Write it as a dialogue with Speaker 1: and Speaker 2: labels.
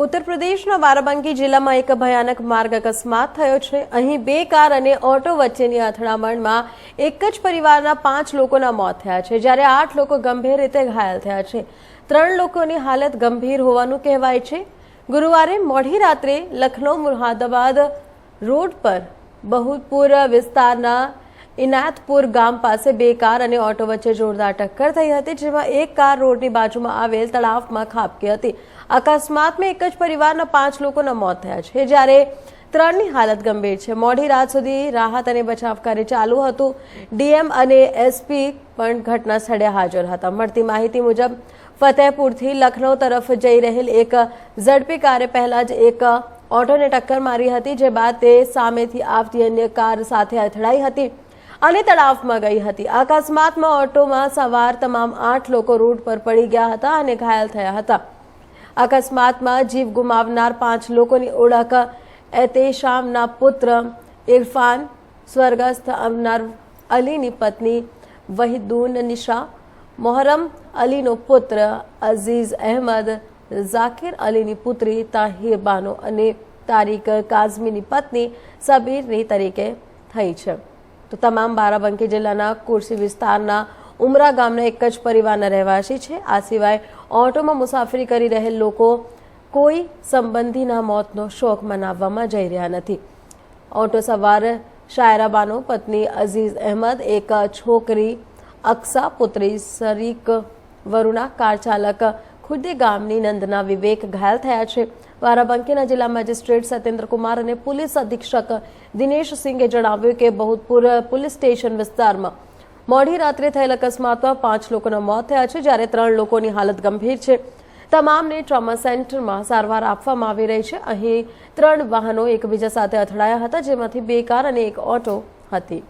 Speaker 1: ઉત્તર પ્રદેશના બારાબાંકી જિલ્લામાં એક ભયાનક માર્ગ અકસ્માત થયો છે. અહીં બે કાર અને ઓટો વચ્ચેની અથડામણમાં એક જ પરિવારના પાંચ લોકોના મોત થયા છે, જ્યારે આઠ લોકો ગંભીર રીતે ઘાયલ થયા છે. ત્રણ લોકોની હાલત ગંભીર હોવાનું કહેવાય છે. ગુરુવારે મોડી રાત્રે લખનૌ મુરાદાબાદ રોડ પર બહુતપુર વિસ્તારના ઇનાયતપુર ગામ પાસે બે કાર અને ઓટો વચ્ચે જોરદાર ટક્કર થઈ હતી, જેમાં એક કાર રોડની બાજુમાં આવેલ તળાવમાં ખાબકી હતી. અકસ્માતમાં એક જ પરિવારના પાંચ લોકોના મોત થયા છે. જ્યારે ત્રણની હાલત ગંભીર છે. મોડી રાત સુધી રાહત અને બચાવ કાર્ય ચાલુ હતું. ડીએમ અને એસપી પણ ઘટના સ્થળે હાજર હતા. મળતી માહિતી મુજબ, ફતેહપુરથી લખનૌ તરફ જઈ રહેલ એક ઝડપી કારે પહેલા જ એક ઓટોને ટક્કર મારી હતી, જે બાદ તે સામેથી આવતી અન્ય કાર સાથે અથડાઈ હતી. અને તળાવમાં ગઈ હતી. અકસ્માતમાં ઓટોમાં સવાર તમામ આઠ લોકો રોડ પર પડી ગયા હતા અને ઘાયલ થયા હતા. અકસ્માતમાં જીવ ગુમાવનાર પાંચ લોકોની ઓળખ એતેશામના પુત્ર ઇરફાન, સ્વર્ગસ્થ અમનાર અલીની પત્ની વહીદુન નિશા, મોહરમ અલીનો પુત્ર અઝીઝ અહેમદ, ઝાકિર અલીની પુત્રી તાહિર બાનો અને તારીક કાઝમીની પત્ની સબીરની તરીકે થઈ છે. તો તમામ બારાબંકી જિલ્લાના કુર્સી વિસ્તારના ઉમરા ગામના એક જ પરિવારના રહેવાસી છે. આ સિવાય ઓટોમાં મુસાફરી કરી રહેલ લોકો કોઈ સંબંધીના મોતનો શોક મનાવવામાં જઈ રહ્યા નથી. ઓટો સવાર શાયરાબાનો પત્ની અઝીઝ અહેમદ, એક છોકરી અક્સા પુત્રી સરીક વરુણા, કાર ચાલક ખુદે ગામની નંદના વિવેક ઘાયલ થયા છે. બારાબાંકીના જિલ્લા મેજિસ્ટ્રેટ સત્યેન્દ્ર કુમાર અને પોલીસ અધિક્ષક દિનેશ સિંઘે જણાવ્યું કે બહુતપુર પોલીસ સ્ટેશન વિસ્તારમાં મોડી રાત્રે થયેલ અકસ્માતમાં પાંચ લોકોના મોત થયા છે, જ્યારે ત્રણ લોકોની હાલત ગંભીર છે. તમામને ટ્રોમા સેન્ટરમાં સારવાર આપવામાં આવી રહી છે. અહીં ત્રણ વાહનો એકબીજા સાથે અથડાયા હતા, જેમાંથી બે કાર અને એક ઓટો હતી.